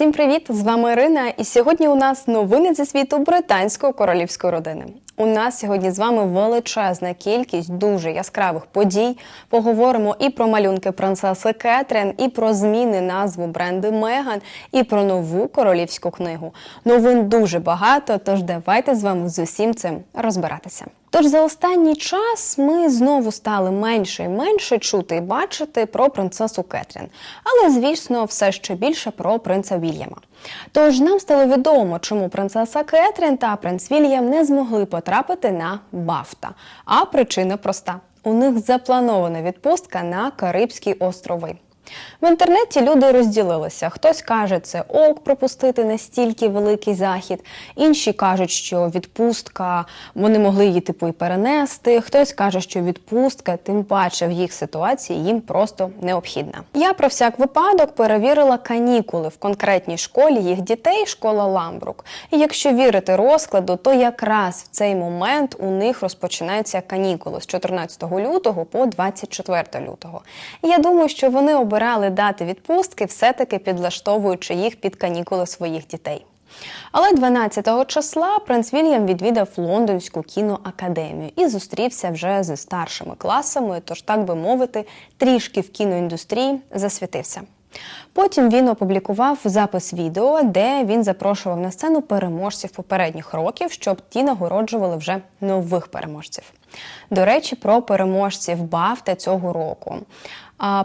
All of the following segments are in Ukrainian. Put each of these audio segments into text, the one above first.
Всім привіт! З вами Ірина. І сьогодні у нас новини зі світу британської королівської родини. У нас сьогодні з вами величезна кількість дуже яскравих подій. Поговоримо і про малюнки принцеси Кетрін, і про зміни назви бренду Меган, і про нову королівську книгу. Новин дуже багато. Тож давайте з вами з усім цим розбиратися. Тож за останній час ми знову стали менше і менше чути і бачити про принцесу Кетрін, але звісно, все ще більше про принца Вільяма. Тож нам стало відомо, чому принцеса Кетрін та принц Вільям не змогли потрапити на Бафта. А причина проста: у них запланована відпустка на Карибські острови. В інтернеті люди розділилися. Хтось каже, це ок пропустити настільки великий захід. Інші кажуть, що відпустка вони могли її типу і перенести. Хтось каже, що відпустка, тим паче в їх ситуації їм просто необхідна. Я про всяк випадок перевірила канікули в конкретній школі їх дітей, школа Ламбрук. І якщо вірити розкладу, то якраз в цей момент у них розпочинаються канікули з 14 лютого по 24 лютого. І я думаю, що вони обирали дати відпустки, все-таки підлаштовуючи їх під канікули своїх дітей. Але 12 числа принц Вільям відвідав лондонську кіноакадемію і зустрівся вже зі старшими класами, тож, так би мовити, трішки в кіноіндустрії засвітився. Потім він опублікував запис відео, де він запрошував на сцену переможців попередніх років, щоб ті нагороджували вже нових переможців. До речі, про переможців Бафта цього року.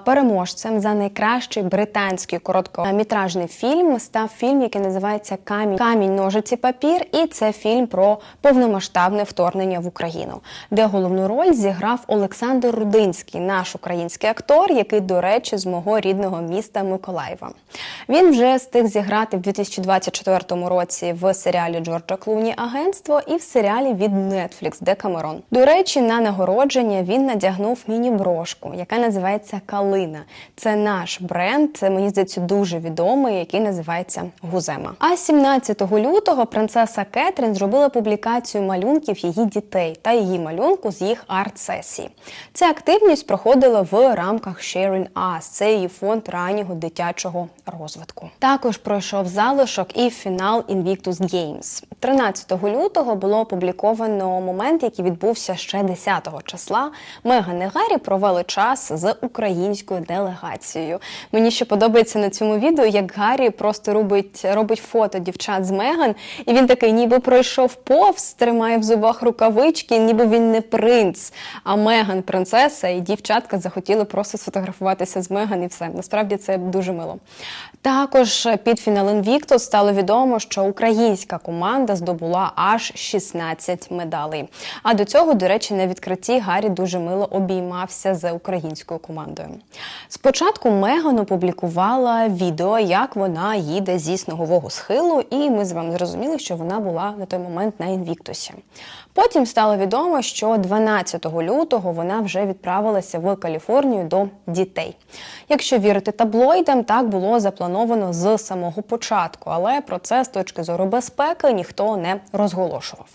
Переможцем за найкращий британський короткометражний фільм став фільм, який називається Камінь Камінь, ножиці, папір. І це фільм про повномасштабне вторгнення в Україну, де головну роль зіграв Олександр Рудинський, наш український актор, який, до речі, з мого рідного міста Миколаєва. Він вже встиг зіграти в 2024 році в серіалі Джорджа Клуні Агентство і в серіалі від Netflix Декамерон. До речі, на нагородження він надягнув міні-брошку, яка називається Калина. Це наш бренд, це мені здається дуже відомий, який називається Гузема. А 17 лютого принцеса Кетрін зробила публікацію малюнків її дітей та її малюнку з їх арт-сесії. Ця активність проходила в рамках Sharing Us, це її фонд раннього дитячого розвитку. Також пройшов залишок і фінал Invictus Games. 13 лютого було опубліковано момент, який відбувся ще 10 числа. Меган і провели час з України українською делегацією. Мені ще подобається на цьому відео, як Гаррі просто робить робить фото дівчат з Меган, і він такий, ніби пройшов повз, тримає в зубах рукавички, ніби він не принц, а Меган принцеса, і дівчатка захотіли просто сфотографуватися з Меган, і все. Насправді це дуже мило. Також під фінал Invictus стало відомо, що українська команда здобула аж 16 медалей. А до цього, до речі, на відкритті Гаррі дуже мило обіймався з українською командою. Спочатку Меган опублікувала відео, як вона їде зі снігового схилу, і ми з вами зрозуміли, що вона була на той момент на інвіктусі. Потім стало відомо, що 12 лютого вона вже відправилася в Каліфорнію до дітей. Якщо вірити таблоїдам, так було заплановано з самого початку, але про це з точки зору безпеки ніхто не розголошував.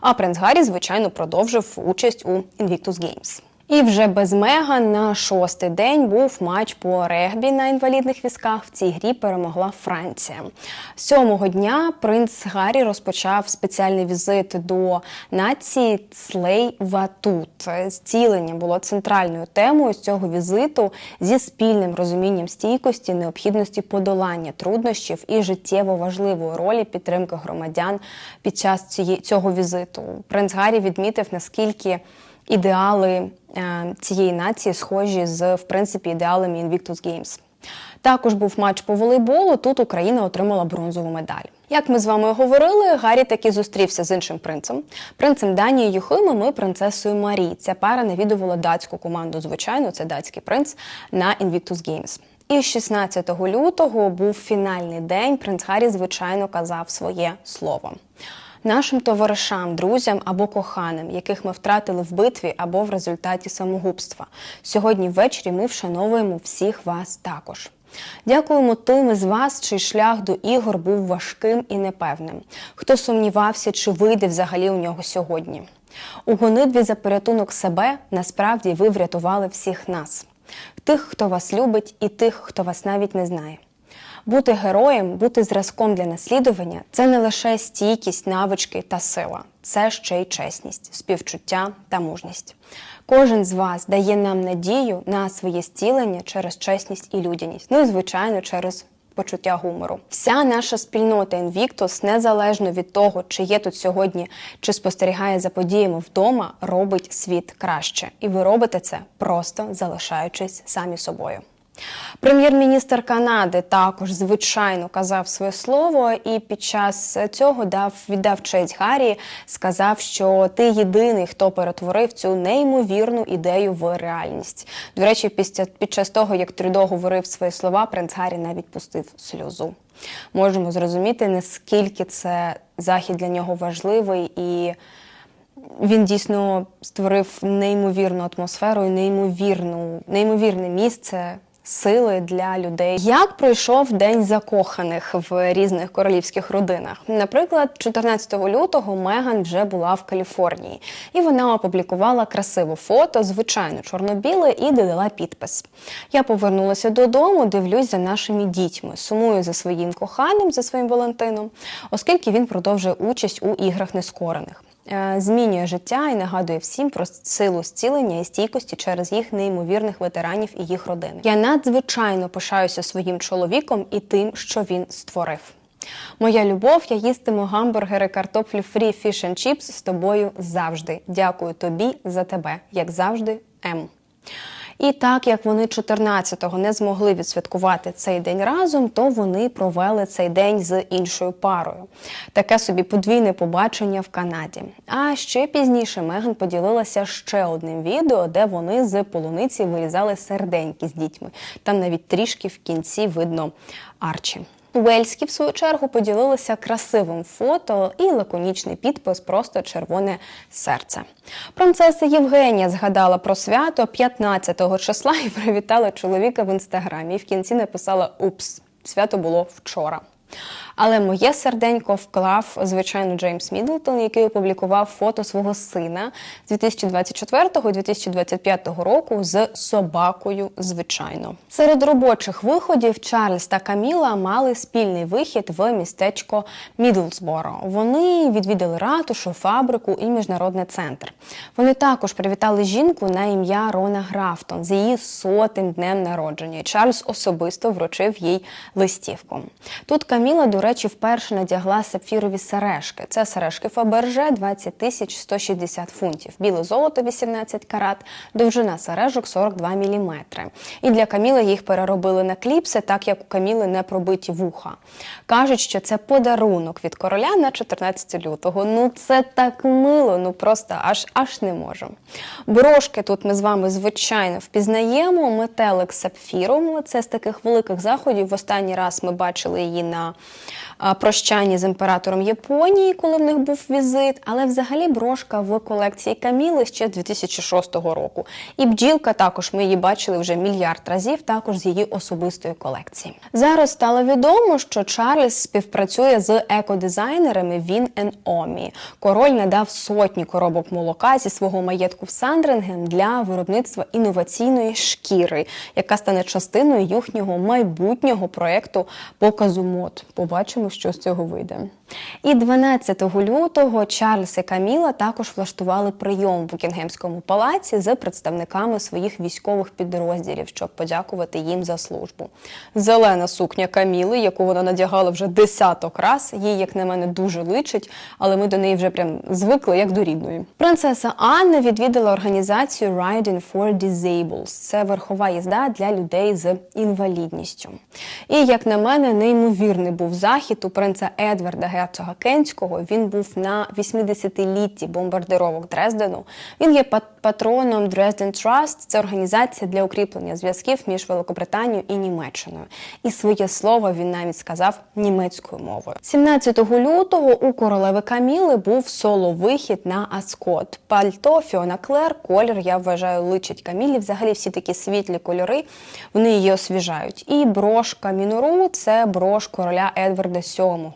А принц Гаррі, звичайно, продовжив участь у Invictus Games. І вже без Меган на шостий день був матч по регбі на інвалідних візках. В цій грі перемогла Франція. Сьомого дня принц Гаррі розпочав спеціальний візит до нації Слей Ватут. Зцілення було центральною темою цього візиту зі спільним розумінням стійкості, необхідності подолання труднощів і життєво важливої ролі підтримки громадян під час цього візиту. Принц Гаррі відмітив наскільки ідеали е, цієї нації схожі з в принципі ідеалами Invictus Games. Також був матч по волейболу. Тут Україна отримала бронзову медаль. Як ми з вами говорили, Гаррі таки зустрівся з іншим принцем, принцем Данії Юхимом і принцесою Марі. Ця пара навідувала датську команду. Звичайно, це датський принц на Invictus Games. І 16 лютого був фінальний день. Принц Гаррі, звичайно, казав своє слово нашим товаришам, друзям або коханим, яких ми втратили в битві або в результаті самогубства. Сьогодні ввечері ми вшановуємо всіх вас також. Дякуємо тим із вас, чий шлях до ігор був важким і непевним. Хто сумнівався, чи вийде взагалі у нього сьогодні. У гонитві за порятунок себе насправді ви врятували всіх нас, тих, хто вас любить, і тих, хто вас навіть не знає. Бути героєм, бути зразком для наслідування це не лише стійкість, навички та сила, це ще й чесність, співчуття та мужність. Кожен з вас дає нам надію на своє зцілення через чесність і людяність. Ну і звичайно, через почуття гумору. Вся наша спільнота Invictus, незалежно від того, чи є тут сьогодні, чи спостерігає за подіями вдома, робить світ краще. І ви робите це просто залишаючись самі собою. Прем'єр-міністр Канади також звичайно казав своє слово, і під час цього дав віддав честь Гаррі, сказав, що ти єдиний, хто перетворив цю неймовірну ідею в реальність. До речі, після під час того, як Трюдо говорив свої слова, принц Гаррі навіть пустив сльозу. Можемо зрозуміти, наскільки це захід для нього важливий і. Він дійсно створив неймовірну атмосферу і неймовірну, неймовірне місце сили для людей. Як пройшов день закоханих в різних королівських родинах? Наприклад, 14 лютого Меган вже була в Каліфорнії, і вона опублікувала красиве фото, звичайно, чорно-біле, і додала підпис. Я повернулася додому, дивлюсь за нашими дітьми, сумую за своїм коханим, за своїм Валентином, оскільки він продовжує участь у іграх нескорених. Е, змінює життя і нагадує всім про силу зцілення і стійкості через їх неймовірних ветеранів і їх родини. Я надзвичайно пишаюся своїм чоловіком і тим, що він створив. Моя любов, я їстиму гамбургери, картоплю фрі, фіш чіпс з тобою завжди. Дякую тобі за тебе, як завжди, М. І так як вони 14-го не змогли відсвяткувати цей день разом, то вони провели цей день з іншою парою. Таке собі подвійне побачення в Канаді. А ще пізніше Меган поділилася ще одним відео, де вони з полуниці вирізали серденьки з дітьми. Там навіть трішки в кінці видно Арчі. Уельські, в свою чергу, поділилися красивим фото і лаконічний підпис Просто червоне серце. Принцеса Євгенія згадала про свято 15-го числа і привітала чоловіка в інстаграмі. І в кінці написала Упс, свято було вчора. Але моє серденько вклав, звичайно, Джеймс Мідлтон, який опублікував фото свого сина з 2024-2025 року з собакою. Звичайно, серед робочих виходів Чарльз та Каміла мали спільний вихід в містечко Мідлсборо. Вони відвідали ратушу, фабрику і міжнародний центр. Вони також привітали жінку на ім'я Рона Графтон з її сотим днем народження. Чарльз особисто вручив їй листівку. Тут Каміла, до речі, вперше надягла сапфірові сережки. Це сережки Фаберже 20 тисяч 160 фунтів, біле золото 18 карат, довжина сережок 42 міліметри. І для Каміли їх переробили на кліпси, так як у Каміли не пробиті вуха. Кажуть, що це подарунок від короля на 14 лютого. Ну це так мило, ну просто аж аж не можу. Брошки тут ми з вами звичайно впізнаємо. Метелик сапфіром. Це з таких великих заходів. В останній раз ми бачили її на прощанні з імператором Японії, коли в них був візит. Але взагалі брошка в колекції Каміли ще з 2006 року. І бджілка також ми її бачили вже мільярд разів, також з її особистої колекції. Зараз стало відомо, що Чарльз співпрацює з екодизайнерами Він Омі. Король надав сотні коробок молока зі свого маєтку в Сандрингем для виробництва інноваційної шкіри, яка стане частиною їхнього майбутнього проекту показу мод. Побачимо, що з цього вийде. І 12 лютого Чарльз і Каміла також влаштували прийом в Букінгемському палаці з представниками своїх військових підрозділів, щоб подякувати їм за службу. Зелена сукня Каміли, яку вона надягала вже десяток раз, їй, як на мене, дуже личить, але ми до неї вже прям звикли як до рідної. Принцеса Анна відвідала організацію Riding for Disables. Це верхова їзда для людей з інвалідністю. І як на мене, неймовірний був захід у принца Едварда герцога Кенського. Він був на 80-літті бомбардировок Дрездену. Він є патроном Dresden Trust. Це організація для укріплення зв'язків між Великобританією і Німеччиною. І своє слово він навіть сказав німецькою мовою. 17 лютого у королеви Каміли був соло-вихід на Аскот. Пальто Фіона Клер, колір я вважаю, личить Камілі. Взагалі всі такі світлі кольори вони її освіжають. І брошка Мінору це брош короля Едварда VII.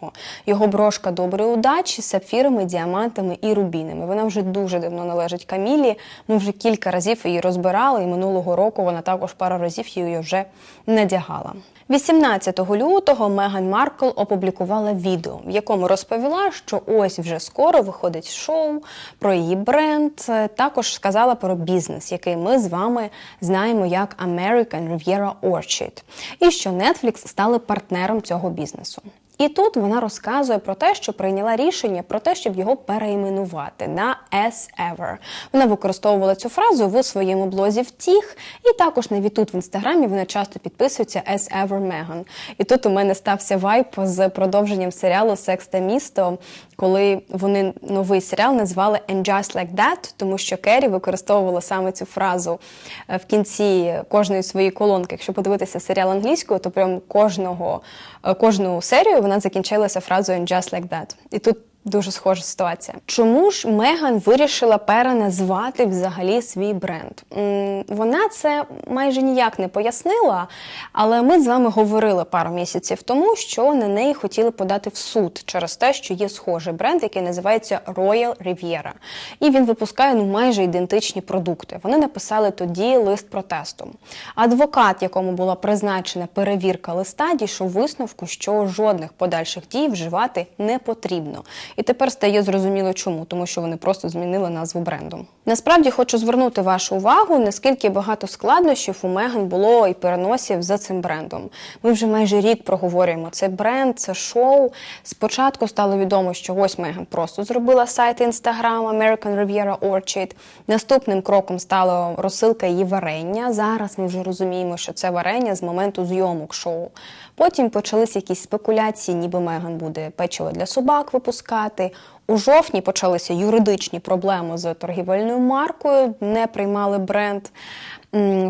Його брошка доброї удачі з сапфірами, діамантами і рубінами. Вона вже дуже давно належить Камілі. Ми вже кілька разів її розбирали, і минулого року вона також пару разів її вже надягала. 18 лютого Меган Маркл опублікувала відео, в якому розповіла, що ось вже скоро виходить шоу про її бренд. Також сказала про бізнес, який ми з вами знаємо як American Riviera Orchid, і що Netflix стали партнером цього бізнесу. І тут вона розказує про те, що прийняла рішення про те, щоб його переіменувати на as ever. Вона використовувала цю фразу в своєму блозі втіх, і також навіть тут в інстаграмі вона часто підписується as ever Megan. І тут у мене стався вайп з продовженням серіалу Секс та місто, коли вони новий серіал назвали And Just Like That, тому що Керрі використовувала саме цю фразу е, в кінці кожної своєї колонки. Якщо подивитися серіал англійською, то прям кожного е, кожну серію вона закінчилася фразою «And just like that». І тут Дуже схожа ситуація. Чому ж Меган вирішила переназвати взагалі свій бренд? Вона це майже ніяк не пояснила, але ми з вами говорили пару місяців тому, що на неї хотіли подати в суд через те, що є схожий бренд, який називається Royal Riviera. І він випускає ну майже ідентичні продукти. Вони написали тоді лист протесту. Адвокат, якому була призначена перевірка листа, дійшов висновку, що жодних подальших дій вживати не потрібно. І тепер стає зрозуміло, чому, тому що вони просто змінили назву бренду. Насправді хочу звернути вашу увагу, наскільки багато складнощів у Меган було і переносів за цим брендом. Ми вже майже рік проговорюємо це бренд, це шоу. Спочатку стало відомо, що ось Меган просто зробила сайт Instagram American Riviera Orchid. Наступним кроком стала розсилка її варення. Зараз ми вже розуміємо, що це варення з моменту зйомок шоу. Потім почалися якісь спекуляції, ніби Меган буде печиво для собак випускати. У жовтні почалися юридичні проблеми з торгівельною маркою, не приймали бренд.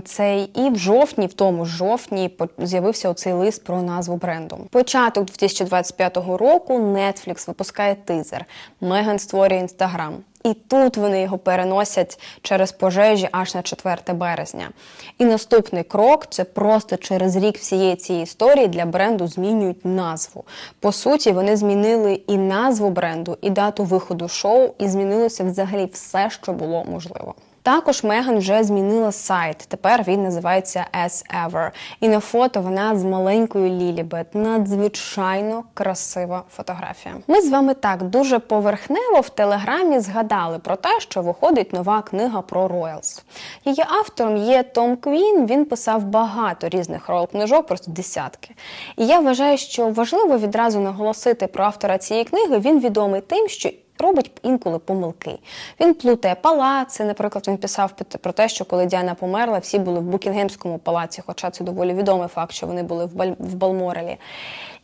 Цей і в жовтні, в тому ж жовтні, з'явився оцей лист про назву бренду. Початок 2025 року Netflix випускає тизер. Меган створює інстаграм. І тут вони його переносять через пожежі аж на 4 березня. І наступний крок це просто через рік всієї цієї історії для бренду змінюють назву. По суті, вони змінили і назву бренду, і дату виходу шоу, і змінилося взагалі все, що було можливо. Також Меган вже змінила сайт. Тепер він називається As Ever. І на фото вона з маленькою Лілібет. Надзвичайно красива фотографія. Ми з вами так дуже поверхнево в телеграмі згадали про те, що виходить нова книга про Роялс. Її автором є Том Квін. Він писав багато різних роял книжок, просто десятки. І я вважаю, що важливо відразу наголосити про автора цієї книги. Він відомий тим, що робить інколи помилки. Він плутає палаци. Наприклад, він писав про те, що коли Діана померла, всі були в Букінгемському палаці, хоча це доволі відомий факт, що вони були в, Баль... в Балморелі.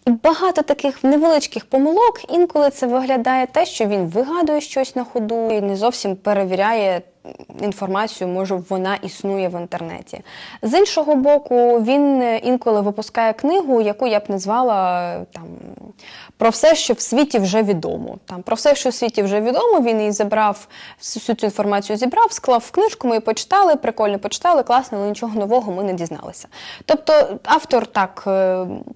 І багато таких невеличких помилок інколи це виглядає те, що він вигадує щось на ходу і не зовсім перевіряє інформацію, може вона існує в інтернеті. З іншого боку, він інколи випускає книгу, яку я б назвала там про все, що в світі вже відомо. Там Про все, що в світі вже відомо, він і забрав всю цю інформацію, зібрав, склав в книжку, ми її почитали, прикольно почитали, класно, але нічого нового ми не дізналися. Тобто автор так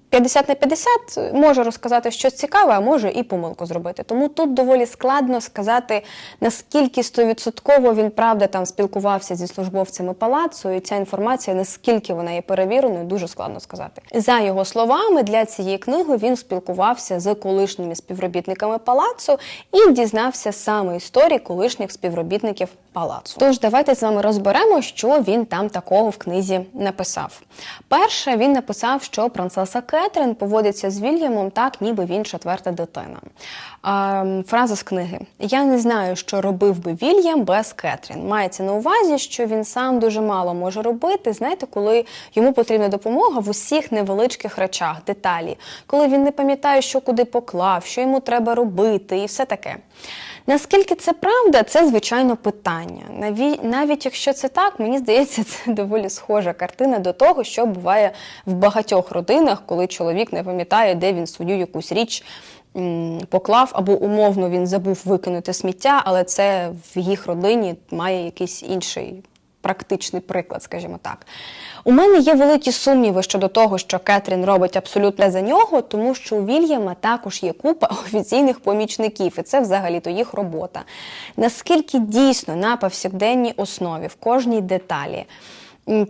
50 е, на 50 може розказати щось цікаве, а може і помилку зробити. Тому тут доволі складно сказати, наскільки стовідсотково він правда там спілкувався зі службовцями палацу, і ця інформація, наскільки вона є перевіреною, дуже складно сказати. За його словами, для цієї книги він спілкувався з колишніми співробітниками палацу і дізнався саме історії колишніх співробітників палацу. Тож давайте з вами розберемо, що він там такого в книзі написав. Перше, він написав, що принцеса Кетрін поводиться з Вільямом так, ніби він четверта дитина. А, Фраза з книги: Я не знаю, що робив би Вільям без Кетрін. Мається на увазі, що він сам дуже мало може робити. Знаєте, коли йому потрібна допомога в усіх невеличких речах, деталі, коли він не пам'ятає, що куди поклав, що йому треба робити, і все таке. Наскільки це правда, це звичайно питання. Навіть якщо це так, мені здається, це доволі схожа картина до того, що буває в багатьох родинах, коли чоловік не пам'ятає, де він свою якусь річ поклав, або умовно він забув викинути сміття, але це в їх родині має якийсь інший практичний приклад, скажімо так. У мене є великі сумніви щодо того, що Кетрін робить абсолютно за нього, тому що у Вільяма також є купа офіційних помічників, і це взагалі-то їх робота. Наскільки дійсно на повсякденній основі в кожній деталі.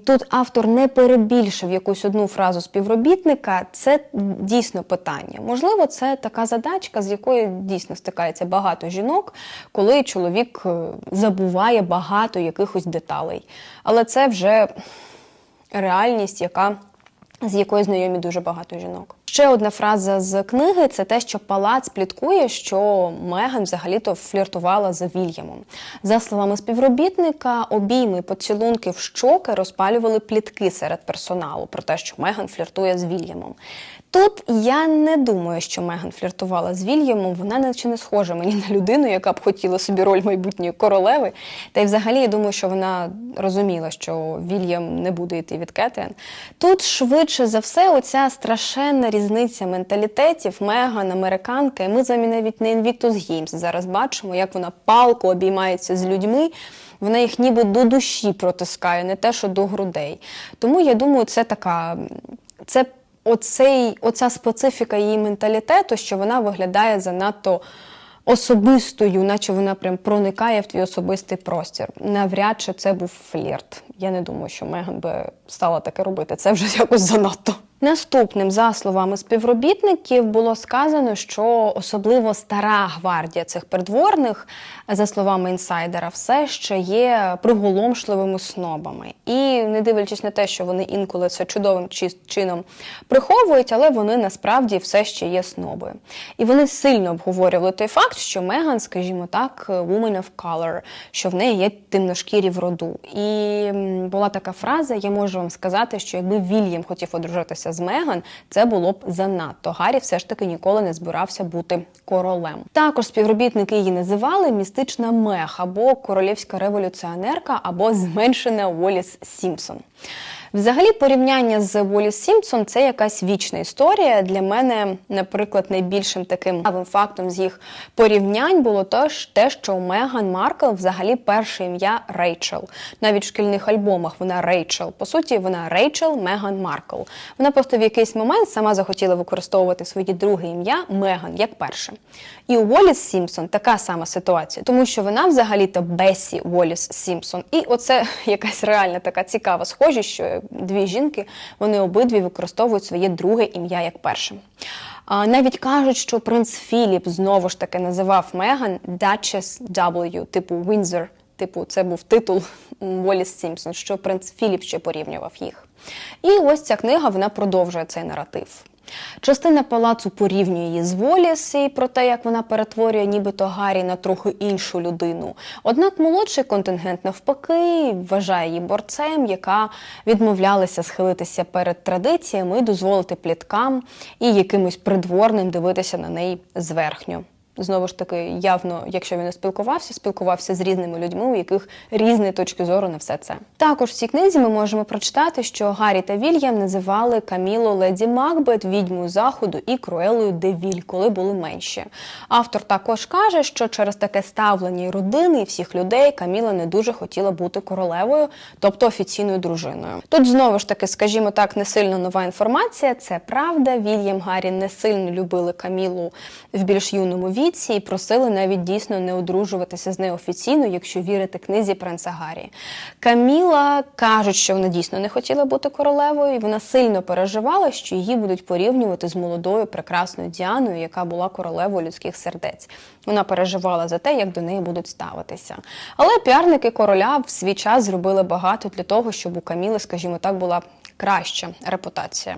Тут автор не перебільшив якусь одну фразу співробітника, це дійсно питання. Можливо, це така задачка, з якою дійсно стикається багато жінок, коли чоловік е, забуває багато якихось деталей. Але це вже реальність, яка з якою знайомі дуже багато жінок. Ще одна фраза з книги це те, що палац пліткує, що Меган взагалі-то фліртувала з Вільямом. За словами співробітника, обійми і поцілунки в щоки розпалювали плітки серед персоналу про те, що Меган фліртує з Вільямом. Тут я не думаю, що Меган фліртувала з Вільямом. Вона наче не схожа мені на людину, яка б хотіла собі роль майбутньої королеви. Та й взагалі я думаю, що вона розуміла, що Вільям не буде йти від Кетрін. Тут швидше за все, оця страшенна різниця менталітетів Меган, американка, і ми з навіть не Invictus Games зараз бачимо, як вона палко обіймається з людьми. Вона їх ніби до душі протискає, не те, що до грудей. Тому я думаю, це така. Це оцей, оця специфіка її менталітету, що вона виглядає занадто особистою, наче вона прям проникає в твій особистий простір. Навряд чи це був флірт. Я не думаю, що Меган би стала таке робити. Це вже якось занадто. Наступним, за словами співробітників, було сказано, що особливо стара гвардія цих придворних, за словами інсайдера, все ще є приголомшливими снобами. І не дивлячись на те, що вони інколи це чудовим чи- чином приховують, але вони насправді все ще є сноби. І вони сильно обговорювали той факт, що Меган, скажімо так, woman of color, що в неї є темношкірі в роду. І була така фраза: я можу вам сказати, що якби Вільям хотів одружитися з Меган, це було б занадто. Гаррі все ж таки ніколи не збирався бути королем. Також співробітники її називали містична Мех або королівська революціонерка, або зменшена Уоліс Сімпсон. Взагалі, порівняння з Воліс Сімпсон це якась вічна історія. Для мене, наприклад, найбільшим таким фактом з їх порівнянь було те, що Меган Маркл взагалі перше ім'я Рейчел. Навіть в шкільних альбомах вона Рейчел. По суті, вона Рейчел Меган Маркл. Вона просто в якийсь момент сама захотіла використовувати своє друге ім'я Меган як перше. І у Воліс Сімпсон така сама ситуація, тому що вона взагалі-то Бесі Воліс Сімпсон. І оце якась реальна така цікава схожість, що дві жінки вони обидві використовують своє друге ім'я як перше. Навіть кажуть, що принц Філіп знову ж таки називав Меган Duchess W, типу Windsor. Типу, це був титул Воліс Сімпсон, що принц Філіп ще порівнював їх. І ось ця книга вона продовжує цей наратив. Частина палацу порівнює її з Волісі про те, як вона перетворює нібито Гаррі на трохи іншу людину. Однак молодший контингент навпаки вважає її борцем, яка відмовлялася схилитися перед традиціями і дозволити пліткам і якимось придворним дивитися на неї зверхньо. Знову ж таки, явно, якщо він не спілкувався, спілкувався з різними людьми, у яких різні точки зору на все це. Також в цій книзі ми можемо прочитати, що Гаррі та Вільям називали Камілу Леді Макбет, відьмою заходу і Круелою Девіль, коли були менші. Автор також каже, що через таке ставлення родини і всіх людей Каміла не дуже хотіла бути королевою, тобто офіційною дружиною. Тут знову ж таки, скажімо так, не сильно нова інформація. Це правда. Вільям Гаррі не сильно любили Камілу в більш юному віці і просили навіть дійсно не одружуватися з нею офіційно, якщо вірити книзі принца Гаррі. Каміла кажуть, що вона дійсно не хотіла бути королевою, і вона сильно переживала, що її будуть порівнювати з молодою прекрасною Діаною, яка була королевою людських сердець. Вона переживала за те, як до неї будуть ставитися. Але піарники короля в свій час зробили багато для того, щоб у Каміли, скажімо так, була краща репутація.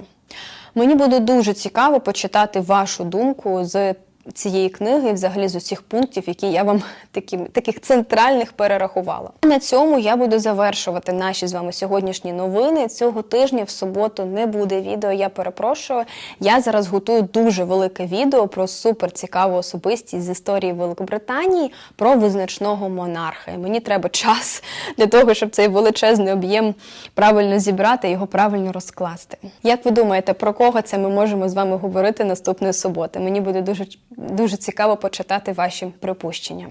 Мені буде дуже цікаво почитати вашу думку з цієї книги, взагалі з усіх пунктів, які я вам такі, таких центральних перерахувала. На цьому я буду завершувати наші з вами сьогоднішні новини. Цього тижня в суботу не буде відео. Я перепрошую. Я зараз готую дуже велике відео про суперцікаву особистість з історії Великобританії про визначного монарха. І мені треба час для того, щоб цей величезний об'єм правильно зібрати і його правильно розкласти. Як ви думаєте, про кого це ми можемо з вами говорити наступної суботи? Мені буде дуже дуже цікаво почитати ваші припущення.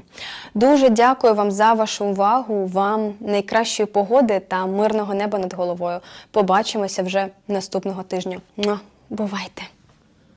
Дуже дякую вам за вашу увагу. Вам найкращої погоди та мирного неба над головою. Побачимося вже наступного тижня. Ну, Бувайте!